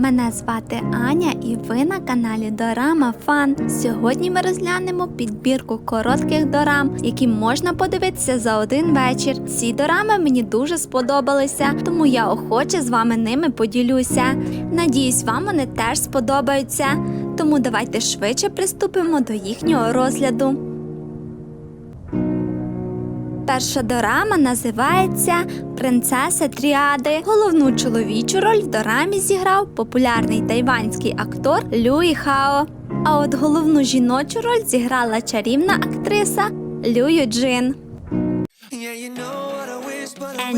Мене звати Аня і ви на каналі Дорама Фан. Сьогодні ми розглянемо підбірку коротких дорам, які можна подивитися за один вечір. Ці дорами мені дуже сподобалися, тому я охоче з вами ними поділюся. Надіюсь, вам вони теж сподобаються. Тому давайте швидше приступимо до їхнього розгляду. Перша дорама називається Принцеса Тріади. Головну чоловічу роль в дорамі зіграв популярний тайванський актор Люї Хао. А от головну жіночу роль зіграла чарівна актриса Лю Джин.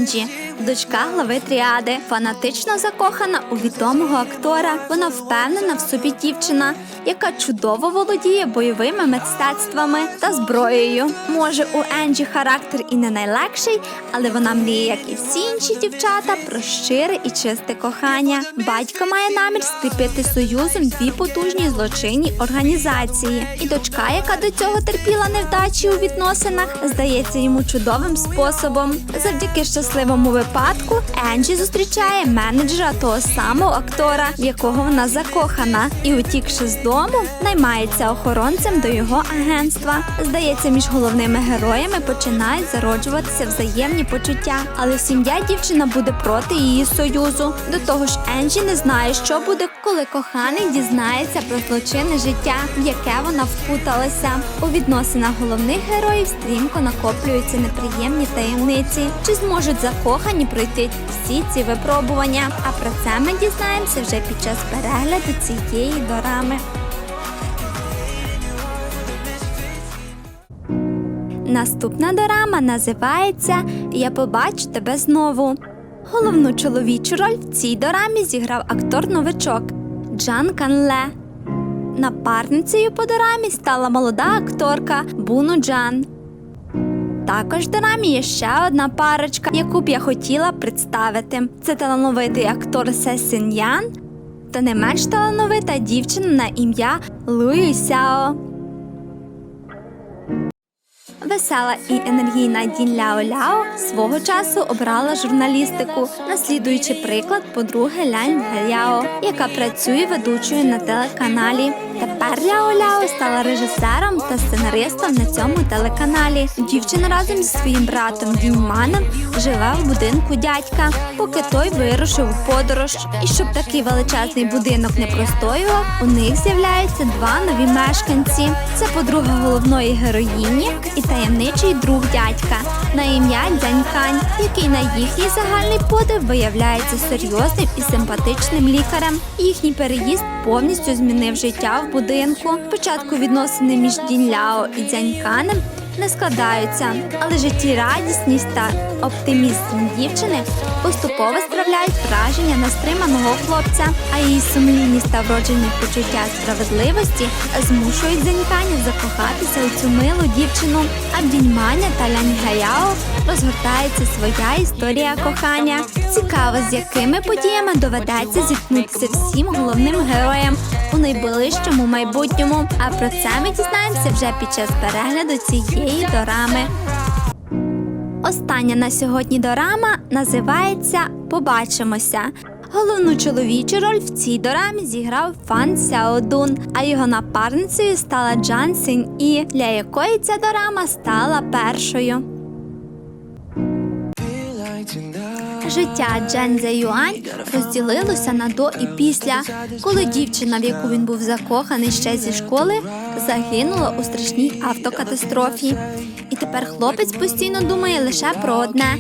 Енджі, дочка глави тріади, фанатично закохана у відомого актора. Вона впевнена в собі дівчина, яка чудово володіє бойовими мистецтвами та зброєю. Може, у Енджі характер і не найлегший, але вона мріє, як і всі інші дівчата, про щире і чисте кохання. Батько має намір скріпити союзом дві потужні злочинні організації. І дочка, яка до цього терпіла невдачі у відносинах, здається йому чудовим способом. Завдяки щасливому випадку Енджі зустрічає менеджера того самого актора, в якого вона закохана, і, утікши з дому, наймається охоронцем до його агентства. Здається, між головними героями починають зароджуватися взаємні почуття, але сім'я дівчина буде проти її союзу. До того ж, Енджі не знає, що буде, коли коханий дізнається про злочинне життя, в яке вона впуталася. У відносинах головних героїв стрімко накоплюються неприємні таємниці. Чи зможуть закохані пройти всі ці випробування? А про це ми дізнаємося вже під час перегляду цієї дорами. Наступна дорама називається Я побачу тебе знову. Головну чоловічу роль в цій дорамі зіграв актор-новичок Джан Канле. Напарницею по дорамі стала молода акторка Буну Джан. Також в дорамі є ще одна парочка, яку б я хотіла представити. Це талановитий актор Се Син Ян та не менш талановита дівчина на ім'я Луї Сяо. Весела і енергійна Дін Ляо Ляо свого часу обрала журналістику, наслідуючи приклад подруги Лянь Ляо, яка працює ведучою на телеканалі. Тепер Ляо Ляо стала режисером та сценаристом на цьому телеканалі. Дівчина разом зі своїм братом Діньманом живе в будинку дядька, поки той вирушив у подорож. І щоб такий величезний будинок не простоював, у них з'являються два нові мешканці. Це подруга головної героїні і таємничий друг дядька на ім'я Дзянькань, який на їхній загальний подив виявляється серйозним і симпатичним лікарем. Їхній переїзд повністю змінив життя в будинку. Спочатку відносини між Дінляо і Дзяньканем не складаються, але життєрадісність та оптимізм дівчини поступово справляють враження на стриманого хлопця, а її сумлінність та вроджені почуття справедливості змушують Дзяньканя закохатися у цю милу дівчину. А в Діньманя та Ляньгаяо розгортається своя історія кохання. Цікаво, з якими подіями доведеться зіткнутися всім головним героям у найближчому майбутньому. А про це ми дізнаємося вже під час перегляду цієї дорами. Остання на сьогодні дорама називається Побачимося. Головну чоловічу роль в цій дорамі зіграв Фан Сяодун, а його напарницею стала Джан Син І, для якої ця дорама стала першою. Життя Джен Зе Юань розділилося на до і після, коли дівчина, в яку він був закоханий ще зі школи, загинула у страшній автокатастрофі. І тепер хлопець постійно думає лише про одне: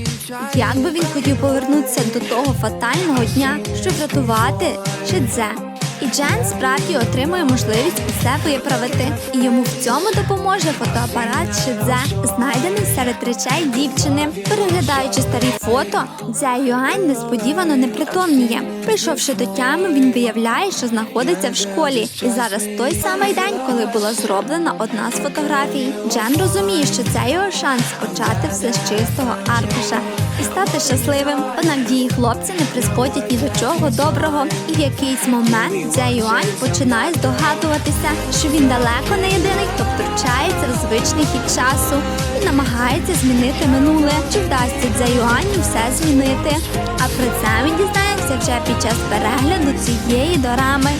як би він хотів повернутися до того фатального дня, щоб врятувати Шидзе. Джен справді отримує можливість усе виправити, і йому в цьому допоможе фотоапарат Шидзе, знайдений серед речей дівчини. Переглядаючи старі фото, Дзе Юань несподівано непритомніє. Прийшовши до тями, він виявляє, що знаходиться в школі. І зараз той самий день, коли була зроблена одна з фотографій. Джен розуміє, що це його шанс почати все з чистого аркуша і стати щасливим. Однак дії хлопця не призводять ні до чого доброго, і в якийсь момент Дзе Юань починає здогадуватися, що він далеко не єдиний, хто втручається в звичний хід часу і намагається змінити минуле. Чи вдасться Дзе Юаню все змінити? А про це ми дізнаємося вже під час перегляду цієї дорами.